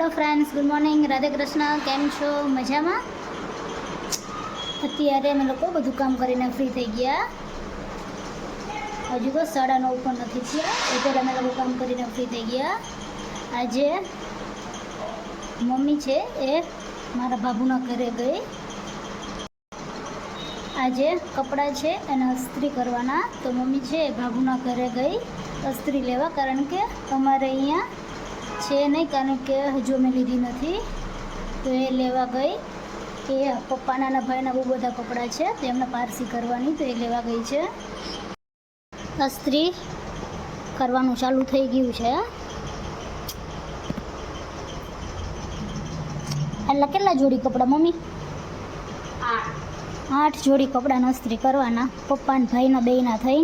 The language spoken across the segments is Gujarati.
Hello friends good morning Radhe Krishna કેમ છો? મજામાં? અત્યારે અમે લોકો બધું કામ કરીને ફ્રી થઈ ગયા. હજુ તો સાડા નવ પણ નથી થયા. પહેલાં અમે લોકો કામ કરીને ફ્રી થઈ ગયા. આજે મમ્મી છે એ મારા બાબુના ઘરે ગઈ. આજે કપડાં છે એને અસ્ત્રી કરવાના. તો મમ્મી છે એ બાબુના ઘરે ગઈ અસ્ત્રી લેવા કારણ કે અમારે અહીંયા છે નહીં કારણ કે હજુ અમે લીધી નથી. તો એ લેવા ગઈ. એ પપ્પાના ભાઈના બહુ બધા કપડાં છે તો એમને પારસી કરવાની તો એ લેવા ગઈ છે. અસ્ત્રી કરવાનું ચાલુ થઈ ગયું છે. એટલે કેટલા જોડી કપડાં મમ્મી? આઠ જોડી કપડાં અસ્ત્રી કરવાના પપ્પા ને ભાઈના બેયના થઈ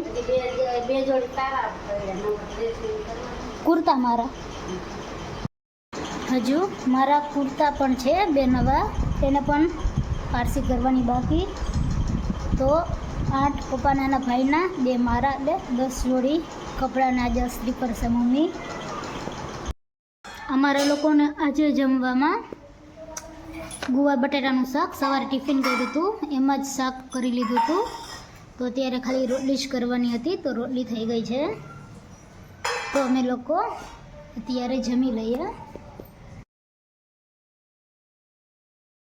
કુર્તા મારા. હજુ મારા કુર્તા પણ છે બે નવા. તેને પણ પારસી કરવાની બાકી. તો આઠ પપ્પાના ભાઈના, બે મારા, બે દસ જોડી કપડાના આજે અસ્ત્રી કરશે મમ્મી. અમારા લોકોને આજે જમવામાં ગુવાર બટેટાનું શાક સવારે ટિફિન કર્યું હતું. એમાં જ શાક કરી લીધું હતું. તો અત્યારે ખાલી રોટલી જ કરવાની હતી, તો રોટલી થઈ ગઈ છે. તો અમે લોકો અત્યારે જમી લઈએ.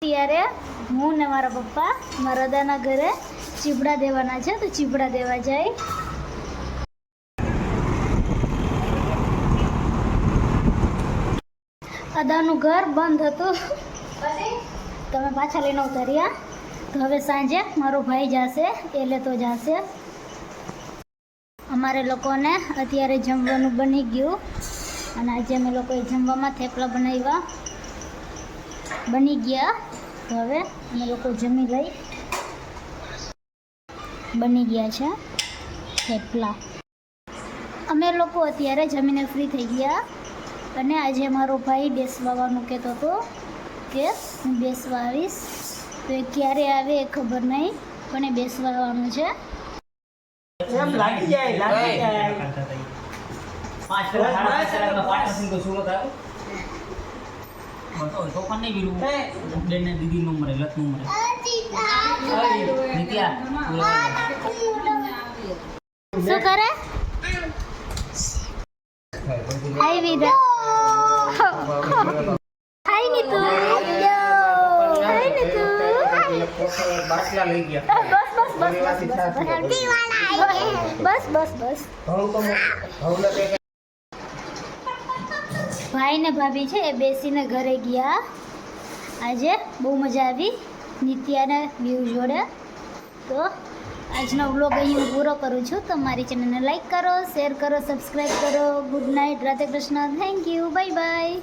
અત્યારે હું ને મારા પપ્પા મારા દાદાના ઘરે ચીબડા દેવાના છે, તો ચીબડા દેવા જાય. અદાનું ઘર બંધ હતું. તમે પાછા લઈને ઉતર્યા તો હવે સાંજે મારો ભાઈ જશે, એ લેતો જશે. અમારે લોકોને અત્યારે જમવાનું બની ગયું. અને આજે અમે લોકોએ જમવામાં થેપલા બનાવ્યા. બની ગયા. તો હવે અમે લોકો જમી લઈ બની ગયા છે થેપલા. અમે લોકો અત્યારે જમીને ફ્રી થઈ ગયા અને આજે મારો ભાઈ બેસવાનું કહેતો હતો કે હું બેસવા આવીશ. તો એ ક્યારે આવે એ ખબર નહીં પણ એ બેસવાનું છે. લાગી જાય લાગી જાય. પાંચ કલાક સાડા પાંચ કલાકમાં પાંચ પછી તો સુરત આવ્યો બતો તો પણ નહીં ગીરું બેન ને દીદી નો મરે લત નો મરે શું કરે? હાય વિદા. હાય નીતુ. હાય નીતુ. બાટલા લઈ ગયા. બસ બસ બસ બસ બસ. બસ બસ બસ. બસ બસ ભાઈ ને ભાભી છે એ બેસીને ઘરે ગયા. આજે બહુ મજા આવી નિત્યાને વ્યૂ જોડે. તો આજનો વ્લોગ અહીં હું પૂરો કરું છું. તો મારી ચેનલને લાઈક કરો, શેર કરો સબસ્ક્રાઈબ કરો. Good night, Radhe Krishna. Thank you. Bye bye.